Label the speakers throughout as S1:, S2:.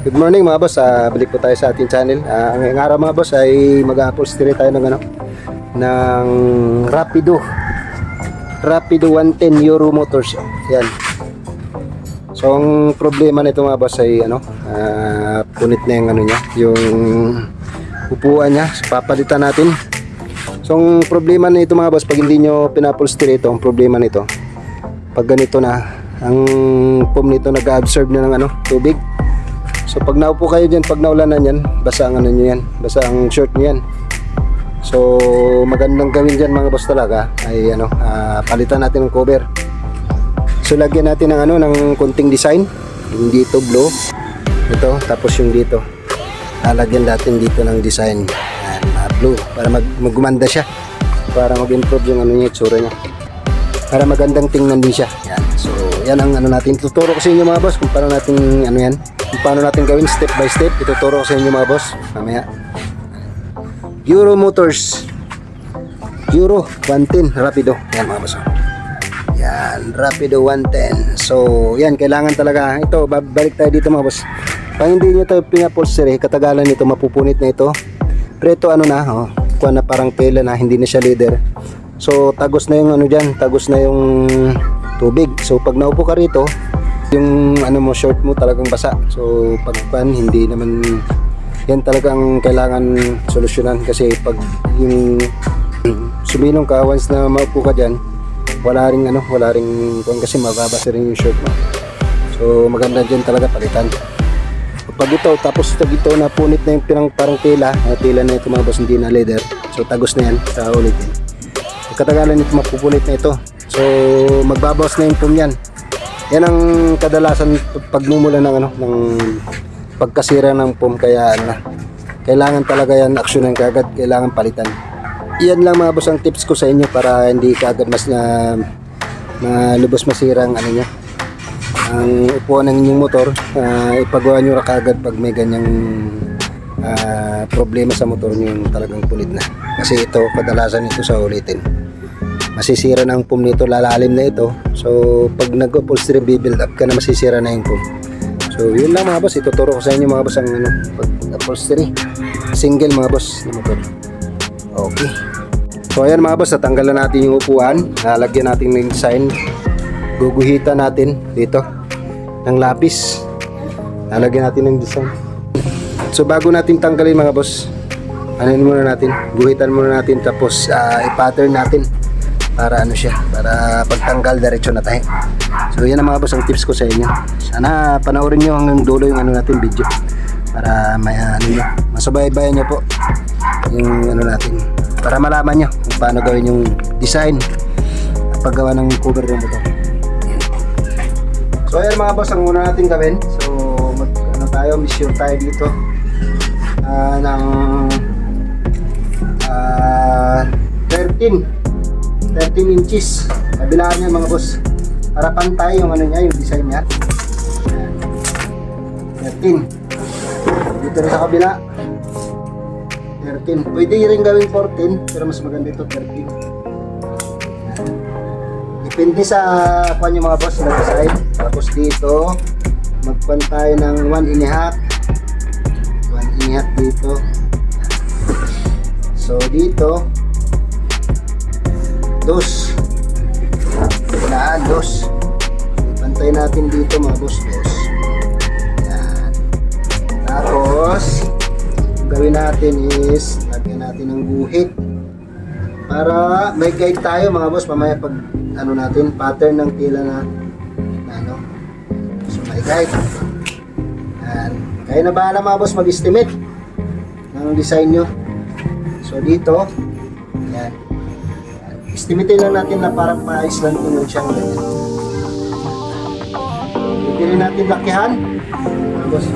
S1: Good morning mga boss, Ah, balik po tayo sa ating channel. Ah, ang ngayong araw mga boss ay mag-upholstery tayo ng ano ng Rapido. Rapido 110 Euro Motors. Yan. So ang problema nito mga boss ay ano, ah, punit na yung ano niya, yung upuan niya. So, papalitan natin. So ang problema nito mga boss, pag hindi nyo pinapolstery ito, ang problema nito, pag ganito na, ang foam nito nag-absorb na ng ano, tubig. So pag naupo kayo dyan, pag naulanan yan, basa ang ano nyo yan, basa ang short nyo yan. So magandang gawin dyan mga boss talaga ay ano, ah, palitan natin ng cover. So lagyan natin ng ano, ng konting design. Yung dito blue, ito, tapos yung dito. Lalagyan natin dito ng design. Yan, ah, blue, para mag magumanda siya. Para mag-improve yung ano niya, itsura niya. Para magandang tingnan din siya. Yan. So, yan ang ano natin. Tuturo ko sa inyo mga boss kung paano natin ano yan. Paano natin gawin step by step. Ituturo ko sa inyo mga boss. Mamaya. Euro Motors. Euro 110 Rapido. Yan mga boss. Yan, Rapido 110. So, yan, kailangan talaga. Ito, babalik tayo dito mga boss. Pag hindi nyo ito pinapolstery, katagalan nito, mapupunit na ito. Pero ito, ano na, oh, kuha na parang pela na, hindi na siya leader. So, tagos na yung ano dyan, tagos na yung tubig. So, pag naupo ka rito, yung ano mo, short mo talagang basa. So, pag pan, hindi naman, yan talagang kailangan solusyonan. Kasi pag yung sumilong ka, once na maupo ka dyan, wala ring ano, wala ring kung kasi mababasa rin yung shirt mo. So maganda din talaga palitan. Pag ito, tapos pag ito napunit na yung pirang parang tela, uh, tela na ito mga boss, hindi na leather. So tagos na yan sa ulitin. Pagkatagalan nito mapupunit na ito. So magbabawas na yung foam yan. Yan ang kadalasan pagmumula ng ano, ng pagkasira ng foam kaya ano. Kailangan talaga yan aksyonan kagad, kailangan palitan. Yan lang mga boss ang tips ko sa inyo para hindi kaagad mas na malubos masira ang ano niya. Ang upuan ng inyong motor uh, ipagawa nyo ra kaagad pag may ganyang ah, problema sa motor nyo yung talagang punit na. Kasi ito kadalasan ito sa ulitin masisira na ang foam nito lalalim na ito so pag nag-upholstery build up ka na masisira na yung foam so yun lang mga boss ituturo ko sa inyo mga boss ang ano, pag upholstery single mga boss na motor Okay. So ayan mga boss, natanggalan natin yung upuan. Lalagyan natin ng design. Guguhitan natin dito ng lapis. Lalagyan natin ng design. So bago natin tanggalin mga boss, anuin muna natin, guhitan muna natin tapos ah, i-pattern natin para ano siya, para pagtanggal diretso na tayo. So yan ang mga boss ang tips ko sa inyo. Sana panoorin nyo hanggang dulo yung ano natin video. Para may ano nyo, masubaybayan nyo po yung ano natin. Para malaman nyo kung paano gawin yung design at paggawa ng cover ng motor. So ayan mga boss ang una natin gawin. So mag ano tayo measure tayo dito. Ah, ng ah, 13 13 inches kabilaan niya mga boss para pantay yung ano niya yung design niya Ayan. 13 dito rin sa kabila 13. Pwede rin gawing 14, pero mas maganda ito 13. Depende sa kwan yung mga boss na design. Tapos dito, magpan tayo ng 1 and a half. 1 and a half dito. So dito, dos. Kailangan dos. Pantay natin dito mga boss, dos. Yan. Tapos, gawin natin is lagyan natin ng guhit para may guide tayo mga boss mamaya pag ano natin pattern ng tila na, na ano so may guide yan kayo na bahala mga boss mag estimate ng design nyo so dito estimate lang natin na parang pa-Iceland tunog siyang ganyan rin natin lakihan boss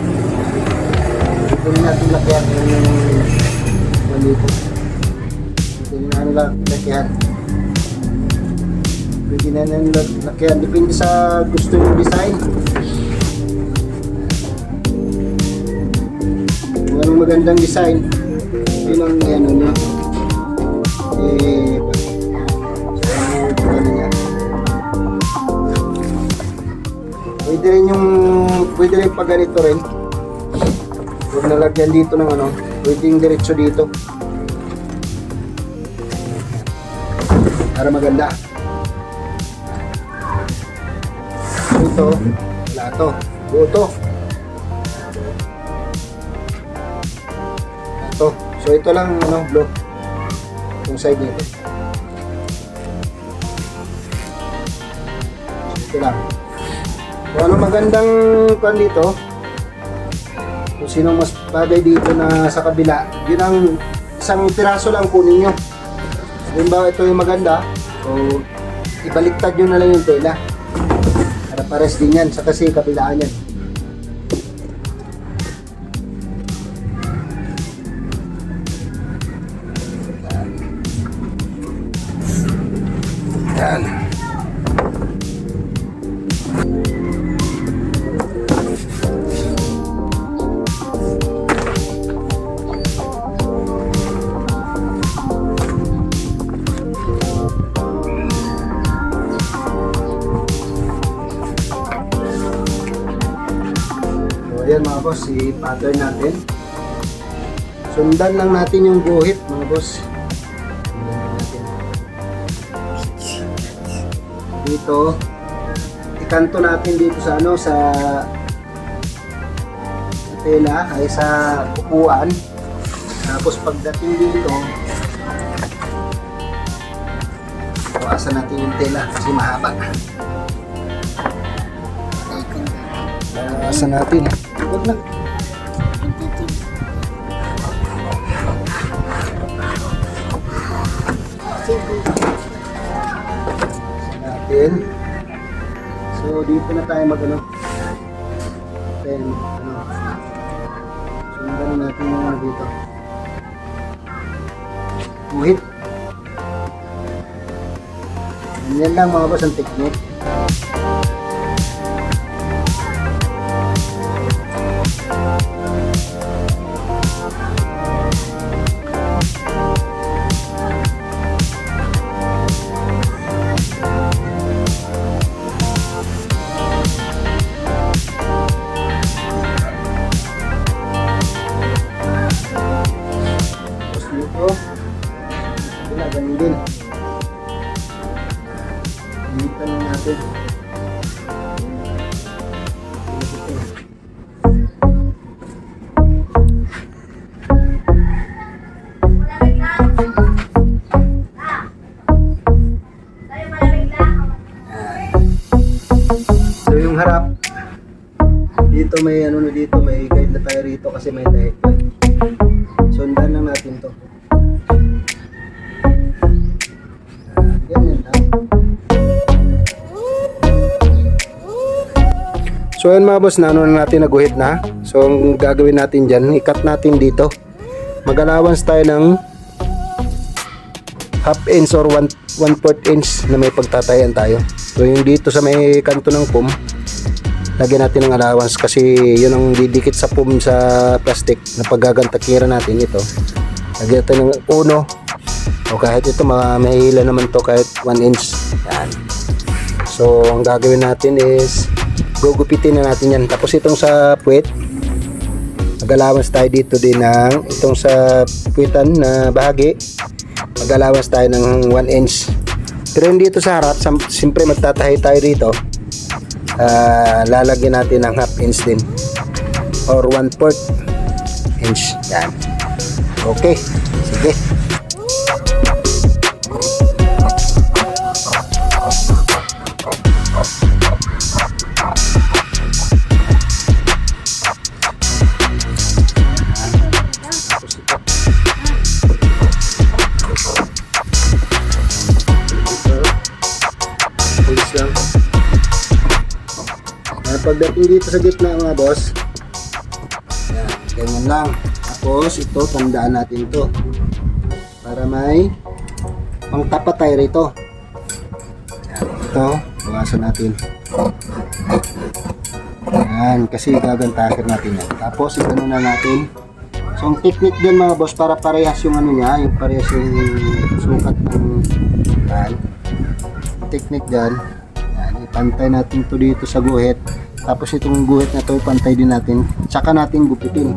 S1: Pwede natin lakyan yung malito. Pwede na nila lakyan. Pwede na lakyan. Depende sa gusto yung design. Kung anong magandang design, yun ang ano niya. Eh, Pwede rin yung, pwede rin pag ganito rin. Huwag nalagyan dito ng ano, pwedeng diretso dito. Para maganda. Ito, wala to. Buo to. Ito. So ito lang ano, block. Yung side nito. Ito lang. Kung ano magandang kwan dito, kung sino mas bagay dito na sa kabila, yun ang isang piraso lang kunin nyo. Halimbawa ito yung maganda, so ibaliktad nyo na lang yung tela. Para pares din yan, sa kasi kabilaan yan. Yan. Boss, i-pattern natin. Sundan lang natin yung guhit mga boss. Dito, ikanto natin dito sa ano, sa sa tela, ay sa upuan. Tapos pagdating dito, bawasan natin yung tela kasi mahaba. Bawasan natin. Huwag na. Natin. So, dito na tayo mag ano. Then, ano. Sundan na natin yung ano dito. Buhit. Yan lang mga boss ang technique. So yun mga boss, na ano na natin naguhit na. So ang gagawin natin dyan, ikat natin dito. Mag-allowance tayo ng half inch or one, one fourth inch na may pagtatayan tayo. So yung dito sa may kanto ng pum, lagyan natin ng allowance kasi yun ang didikit sa pum sa plastic na paggagantakira natin ito. Lagyan natin ng uno o kahit ito mga may hila naman to kahit 1 inch. Yan. So ang gagawin natin is gugupitin na natin yan. Tapos itong sa puwet, mag-allowance tayo dito din ng itong sa puwitan na bahagi mag-allowance tayo ng 1 inch. Pero yung dito sa harap siyempre magtatahi tayo dito Ah, lalagyan natin ng half inch din. Or 1 fourth inch. Yan. Okay. Sige pagdating dito sa gitna mga boss, yan, ganyan lang. Tapos ito, tandaan natin to Para may pangtapat tayo rito. Yan, ito, bawasan natin. Yan, kasi gagantakin natin yan. Tapos ito na natin. So, ang technique din mga boss, para parehas yung ano niya, yung parehas yung sukat ng yan. Technique dyan, yan, ipantay natin to dito sa guhit. Tapos itong guhit na to, ipantay din natin. Tsaka natin gupitin.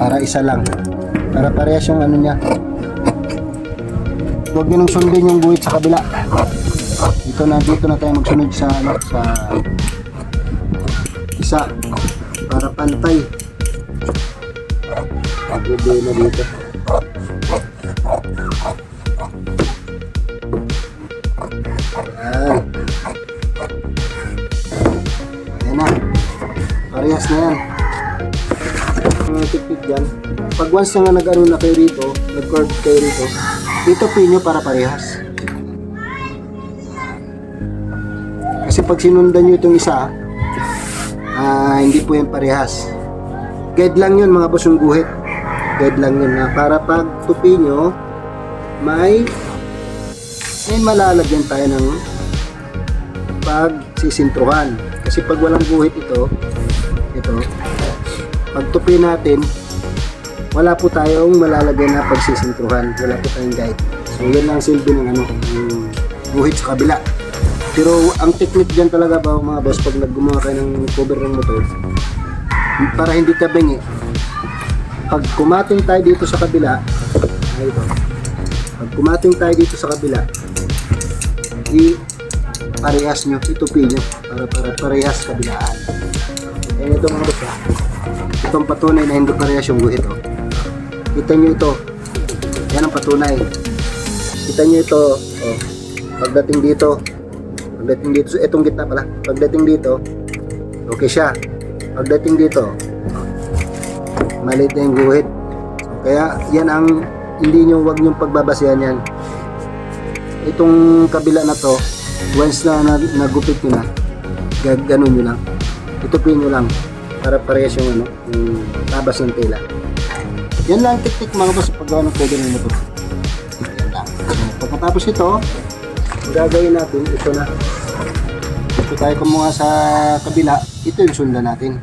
S1: Para isa lang. Para parehas yung ano niya. Huwag nyo nang sundin yung guhit sa kabila. Dito na, dito na tayo magsunod sa, ano, sa isa. Para pantay. Problema dito. Ayan. Parehas na yan. Ang tiktik dyan. Pag once na nga nag-ano na kayo rito, nag-curve kayo rito, dito pinyo para parehas. Kasi pag sinundan nyo itong isa, ah, hindi po yan parehas. Guide lang yun mga boss yung guhit. Guide lang yun na para pag tupi nyo, may may malalagyan tayo ng pagsisintruhan. Kasi pag walang guhit ito, ito, pag tupi natin, wala po tayong malalagay na pagsisintruhan. Wala po tayong guide. So, yan lang silbi ng ano, ng guhit sa kabila. Pero ang technique dyan talaga ba mga boss, pag naggumawa kayo ng cover ng motor, para hindi ka bengi, pag kumating tayo dito sa kabila, ito, pag kumating tayo dito sa kabila, i parehas nyo, itupi nyo, para, para parehas kabilaan. Kaya ito mga boss, ah. itong patunay na yung guhit, oh. Kita nyo ito, yan ang patunay. Kita nyo ito, oh, pagdating dito, pagdating dito, so itong gitna pala, pagdating dito, okay siya. Pagdating dito, maliit na yung guhit. Kaya yan ang hindi nyo, wag nyong pagbabasehan yan. Itong kabila na to, once na nag- nagupit nyo na, gag ganun nyo lang. Itupin nyo lang para parehas yung ano, yung tabas ng tela. Yan lang ang teknik mga boss paggawa ng cover ng motor. Yan lang. Pagkatapos ito, gagawin natin, ito na. Ito tayo kumuha sa kabila, ito yung sundan natin.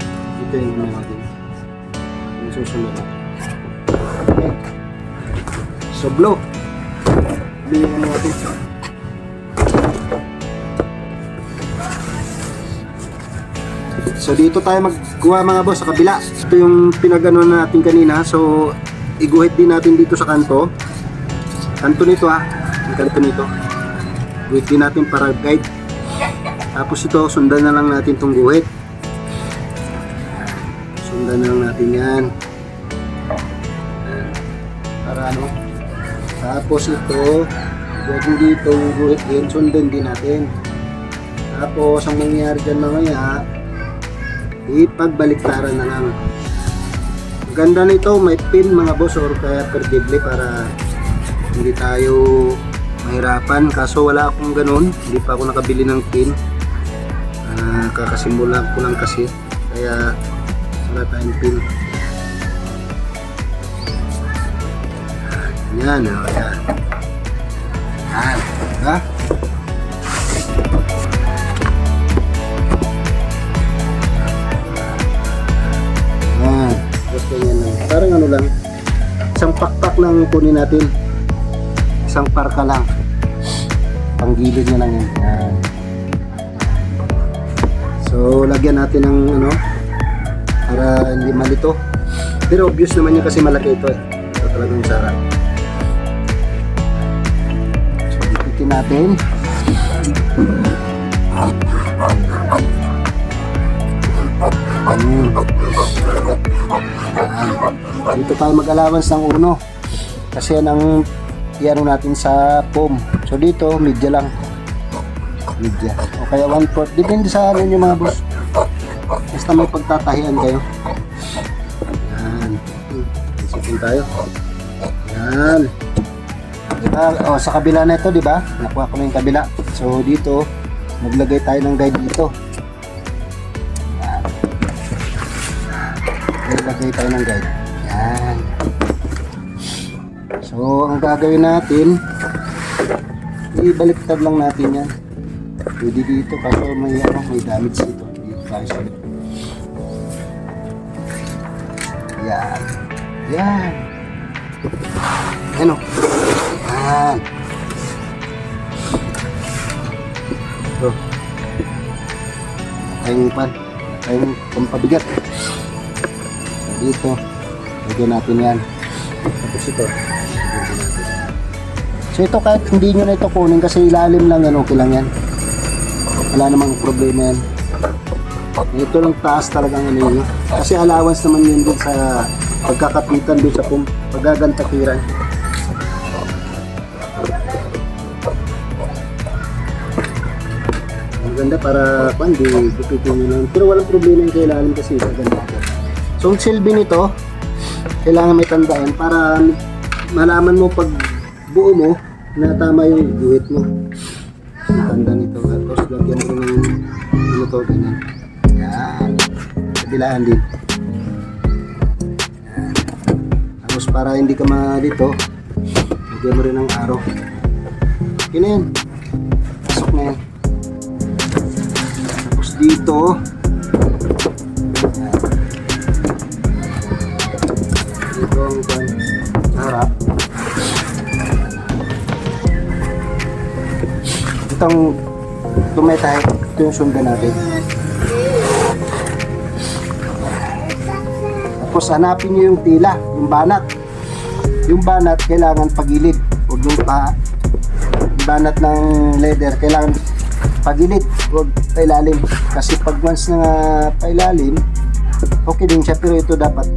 S1: Ito yung ano natin. Yung susunod natin. Okay. So, blow. Blow yung natin. So dito tayo magkuha mga boss sa kabila. Ito yung pinagano natin kanina. So iguhit din natin dito sa kanto. Kanto nito ha. Yung kanto nito. Guhit din natin para guide. Tapos ito sundan na lang natin tong guhit. Sundan na lang natin yan. Para ano. Tapos ito gawin dito guhit din. Sundan din natin. Tapos ang mangyayari dyan mamaya ipagbaliktaran na lang. Ang ganda nito, may pin mga boss or kaya perdible para hindi tayo mahirapan. Kaso wala akong ganun, hindi pa ako nakabili ng pin. Ah, kakasimula ko lang kasi, kaya wala tayong pin. Yan, oh, yan. Yan, ha? Ganyan lang. Parang ano lang, isang pakpak lang kunin natin. Isang parka lang. Panggilid niya lang yan. So, lagyan natin ng ano, para hindi malito. Pero obvious naman yun kasi malaki ito eh. Ito talagang sarap. So, ipitin natin. Dito tayo mag-allowance ng uno. Kasi yan ang iano natin sa foam. So dito, media lang. Media. O kaya one fourth. Depende sa ano nyo mga boss. Basta may pagtatahian kayo. Yan. Isipin tayo. Yan. Diba? O, sa kabila na ito, di ba? Nakuha ko na yung kabila. So dito, maglagay tayo ng guide dito. Maglagay tayo ng guide. So, ang gagawin natin, ibaliktad lang natin yan. Pwede dito kasi may, ano, may damage dito. Dito tayo sa Yan. Yan. Ano? Yan. Ito. Tayong pan. Tayong pampabigat. Dito. Lagyan natin yan. Tapos ito. So ito kahit hindi nyo na ito kunin kasi ilalim lang yan, okay lang yan. Wala namang problema yan. Ito lang taas talagang ano yun. Kasi allowance naman yun din sa pagkakapitan doon sa pum- paggagantakiran. Ang ganda para kung hindi gupitin nyo lang. Pero walang problema yung kailangan kasi sa ganda. So ang silbi nito, kailangan may tandaan para malaman mo pag buo mo na tama yung guhit mo. Tanda nito. Tapos lagyan mo ng ano to, ganyan. Yan. Kabilaan din. Yan. Tapos para hindi ka malito, lagyan mo rin ng araw. Okay na yan. Pasok na yan. Tapos dito, dito ang harap. Itong tumetay, ito yung sundan natin. Tapos hanapin nyo yung tila, yung banat. Yung banat kailangan pagilid. Huwag yung pa yung banat ng leather kailangan pagilid, huwag pailalim. Kasi pag once na pailalim, okay din siya pero ito dapat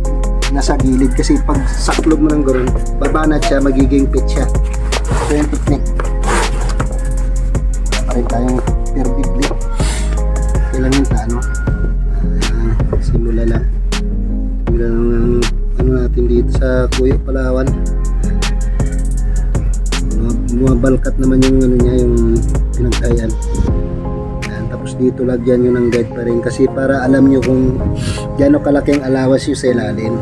S1: nasa gilid kasi pag saklob mo ng gano'n, babanat siya, magiging pit siya. Ito yung technique. Parin tayong perfectly. Kailangan ta, ano? Ah, simula lang. Simula lang ang ano natin dito sa Kuyo, Palawan. Bumabalkat naman yung ano niya, yung pinagtayan. Yan, tapos dito lagyan nyo ng guide pa rin kasi para alam nyo kung gaano kalaki ang alawas yung sa.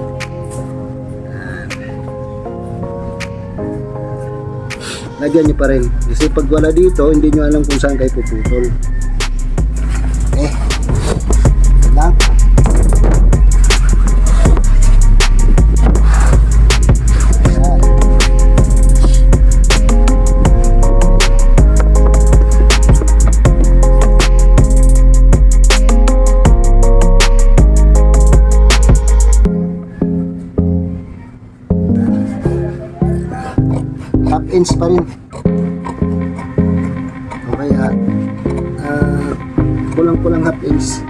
S1: Lagyan nyo pa rin. Kasi pag wala dito, hindi nyo alam kung saan kayo puputol. Kaya, ah, kulang-kulang half inch.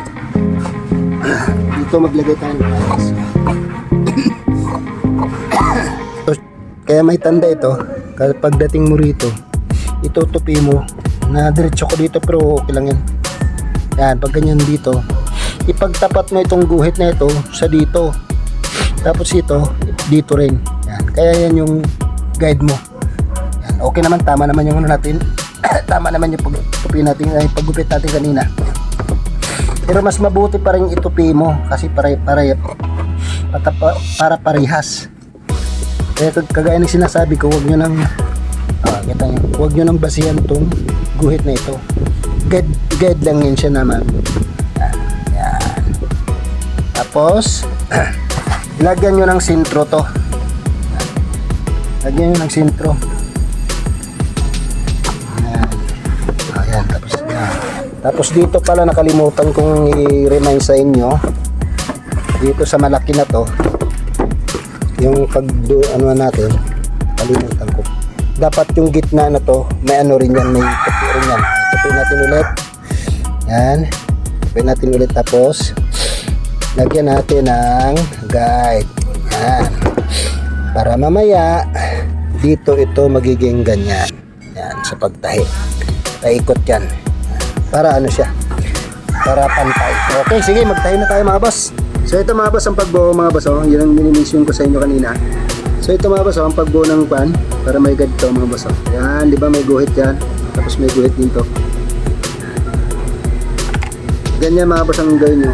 S1: Dito maglagay tayo ng inch. So, kaya may tanda ito, pagdating mo rito, itutupi mo, na diretso ko dito pero okay lang yan. Yan, pag ganyan dito, ipagtapat mo itong guhit na ito sa dito. Tapos ito, dito rin. Yan. Kaya yan yung guide mo. Yan. Okay naman, tama naman yung ano natin. Tama naman yung pagtupi natin, ay paggupit natin kanina. Pero mas mabuti pa rin itupi mo kasi para para para, para parehas. Kaya kag- kagaya ng sinasabi ko, huwag nyo nang ah, kita nyo, huwag nyo nang basihan tong guhit na ito. Guide, guide lang yun siya naman. Yan. Tapos, lagyan nyo ng sintro to. Lagyan nyo ng sintro. Tapos dito pala nakalimutan kong i-remind sa inyo. Dito sa malaki na to. Yung pag ano natin, kalimutan ko. Dapat yung gitna na to, may ano rin yan, may tupi rin yan. Tupi natin ulit. Yan. Tupi natin ulit tapos lagyan natin ng guide. Yan. Para mamaya, dito ito magiging ganyan. Yan, sa pagtahi. Paikot yan. Para ano siya? Para pantay. Okay, sige, magtahi na tayo mga boss. So ito mga boss, ang pagbuo mga boss, oh, yun ang minimission ko sa inyo kanina. So ito mga boss, oh, ang pagbuo ng pan, para may guide to mga boss. Oh. Yan, di ba may guhit yan? Tapos may guhit din to. Ganyan mga boss ang gawin nyo.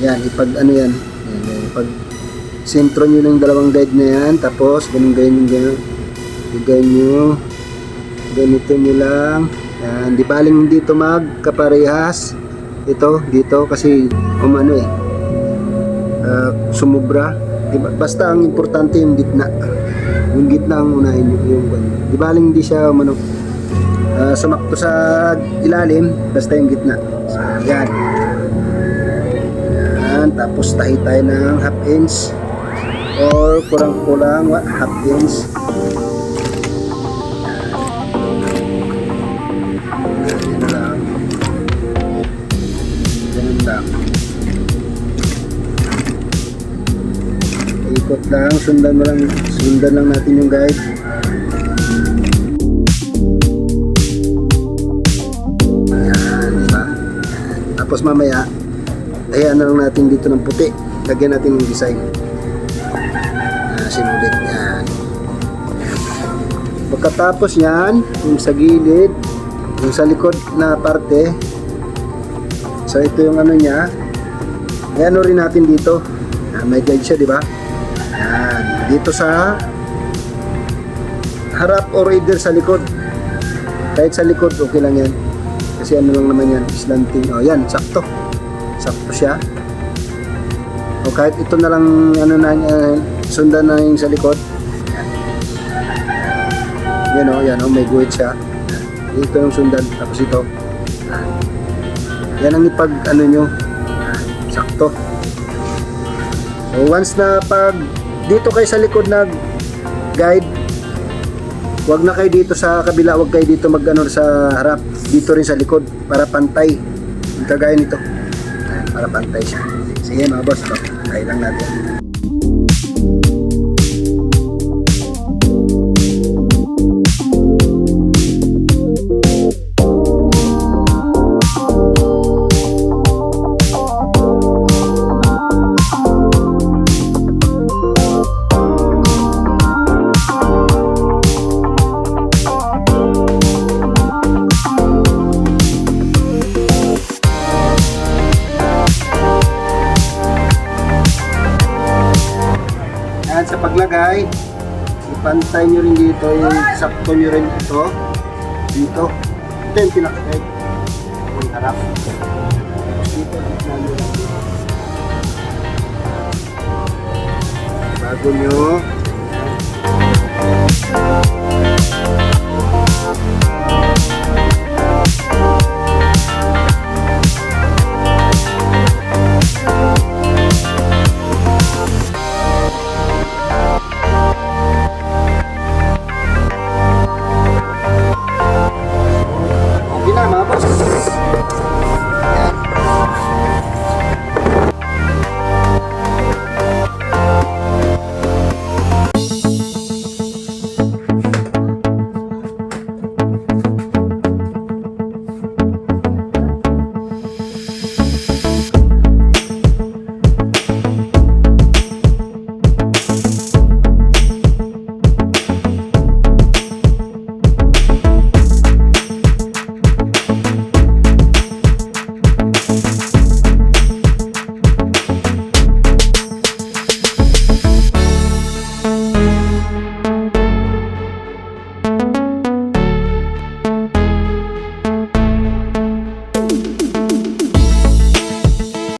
S1: Yan, ipag ano yan. Yan, yan. Ipag sentro nyo ng dalawang guide na yan. Tapos, ganun ganyan ganyan. Bigay nyo. Ganito nyo lang. Yan, di baling dito magkaparehas. Ito, dito, kasi umano eh. ah, sumubra. Diba? Basta ang importante yung gitna. Yung gitna ang unahin nyo. Yung, di baling hindi siya umano. ah, sumakto sa ilalim, basta yung gitna. So, yan. Yan. Tapos tahi tayo ng half inch or kurang-kulang half inch. Lang, sundan mo lang, sundan lang natin yung guide. Diba? Tapos mamaya, ayan na lang natin dito ng puti. Lagyan natin yung design. Ah, sinulit yan. Pagkatapos yan, yung sa gilid, yung sa likod na parte, so ito yung ano niya, ayan rin natin dito. Ah, may guide siya, di ba? Yan. Dito sa harap or either sa likod. Kahit sa likod, okay lang yan. Kasi ano lang naman yan, slanting. O yan, sakto. Sakto siya. O kahit ito na lang, ano na, uh, sundan na yung sa likod. Yan o, yan o, may guhit siya. Ito yung sundan, tapos ito. Yan ang ipag, ano nyo, sakto. So once na pag dito kayo sa likod nag guide, wag na kayo dito sa kabila, wag kayo dito mag ano, sa harap, dito rin sa likod para pantay. Kagaya nito. Para pantay siya. Sige mga boss, to. Try lang natin. Yan, sa paglagay, ipantay nyo rin dito, yung sakto nyo rin ito. Dito. Ito yung pinakatay. Ang harap. Tapos dito, nyo rin. Bago nyo. Thank you.